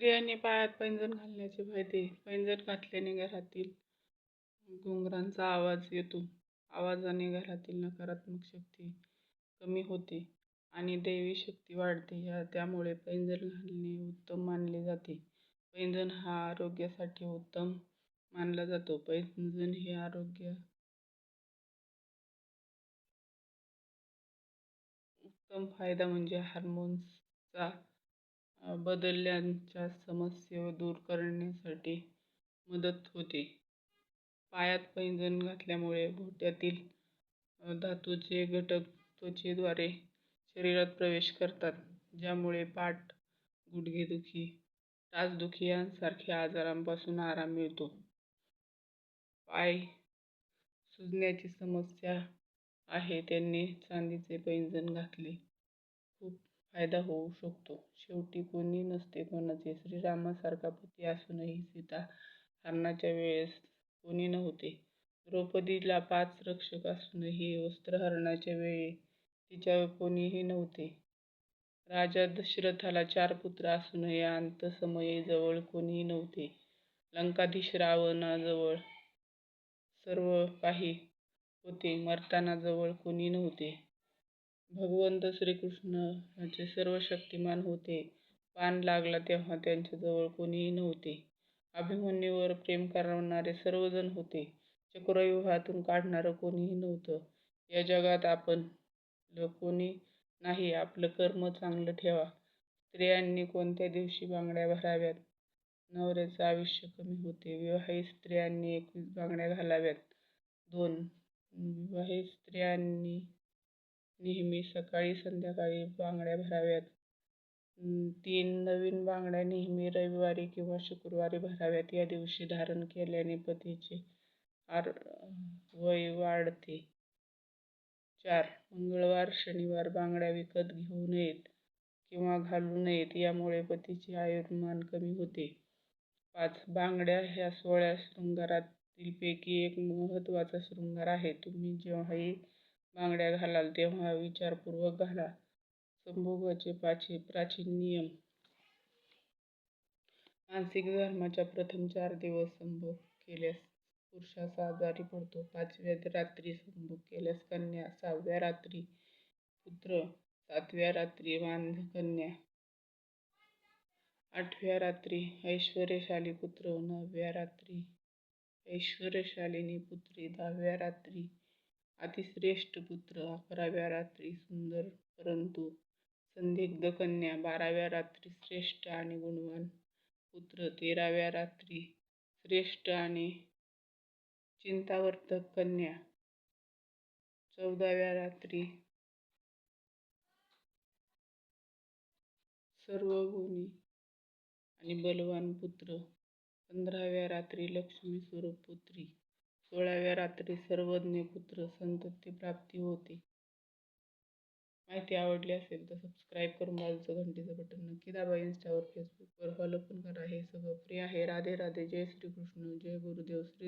स्त्रियांनी पायात पैंजण घालण्याचे फायदे पैंजण घातल्याने घरातील घुंगरांचा आवाज येतो. आवाजाने घरातील नकारात्मक शक्ती कमी होते आणि दैवी शक्ती वाढते. या त्यामुळे पैंजण घालणे उत्तम मानले जाते. पैंजण हा आरोग्यासाठी उत्तम मानला जातो. पैंजण हे आरोग्य उत्तम फायदा म्हणजे हार्मोन्सचा बदलण्याच्या समस्या दूर करण्यासाठी मदत होते. पायात पैंजण घातल्यामुळे घोट्यातील धातूचे घटक त्वचेद्वारे शरीरात प्रवेश करतात ज्यामुळे पाठ गुडघेदुखी टाचदुखी यांसारख्या आजारांपासून आराम मिळतो. पाय सुजण्याची समस्या आहे त्यांनी चांदीचे पैंजण घातले. खूप फायदा होऊ शकतो. शेवटी कोणी नसते कोणाचे. श्रीरामासारखा पती असूनही सीता हरणाच्या वेळेस कोणी नव्हते. द्रौपदीला पाच रक्षक असूनही वस्त्रहरणाच्या वेळी तिच्यावर कोणीही नव्हते. राजा दशरथाला चार पुत्र असूनही अंतसमयी जवळ कोणीही नव्हते. लंकाधीश रावणाजवळ सर्व काही होते. मरताना जवळ कोणी नव्हते. भगवंत श्रीकृष्ण सर्व शक्तिमान होते. बाण लागला तेव्हा त्यांच्याजवळ कोणीही नव्हते. अभिमन्यूवर प्रेम करणारे सर्वजण होते. चक्रव्यूहातून काढणारं कोणीही नव्हतं. या जगात आपण कोणी नाही आपलं कर्म चांगलं ठेवा. स्त्रियांनी कोणत्या दिवशी बांगड्या भराव्यात? नवऱ्याचं आयुष्य कमी होते. विवाहित स्त्रियांनी एकवीस बांगड्या घालाव्यात. दोन विवाहित स्त्रियांनी नेहमी सकाळी संध्याकाळी बांगड्या भराव्यात. तीन नवीन बांगड्या नेहमी रविवारी किंवा शुक्रवारी भराव्यात. या दिवशी धारण केल्याने पतीचे आर वय वाढते. चार मंगळवार शनिवार बांगड्या विकत घेऊ नयेत किंवा घालू नयेत यामुळे पतीचे आयुर्मान कमी होते. पाच बांगड्या ह्या सोळ्या शृंगारातीलपैकी एक महत्त्वाचा शृंगार आहे. तुम्ही जेव्हाही बांगड्या घालाल तेव्हा विचारपूर्वक घाला. संभोगाचे प्राचीन नियम. मानसिक धर्माच्या प्रथम चार दिवस संभोग केल्यास पुरुषाचा आजारी पडतो. पाचव्या रात्री संभोग केल्यास कन्या सहाव्या रात्री पुत्र सातव्या रात्री मानकन्या आठव्या रात्री ऐश्वर्यशाली पुत्र नवव्या रात्री ऐश्वर्यशालिनी पुत्री दहाव्या रात्री अतिश्रेष्ठ पुत्र अकराव्या रात्री सुंदर परंतु संदिग्ध कन्या बाराव्या रात्री श्रेष्ठ आणि गुणवान पुत्र तेराव्या रात्री श्रेष्ठ आणि चिंतावर्तक कन्या चौदाव्या रात्री सर्वगुणी आणि बलवान पुत्र पंधराव्या रात्री लक्ष्मी स्वरूप पुत्री. सोळाव्या रात्री सर्वज्ञ पुत्र संतती प्राप्ती होते. माहिती आवडली असेल तर सबस्क्राईब करून बाजूचं घंटीचं बटन नक्की दाबा. इंस्टावर फेसबुकवर फॉलो पण करा. हे सगळं फ्री आहे. राधे राधे. जय श्रीकृष्ण. जय गुरुदेव. श्री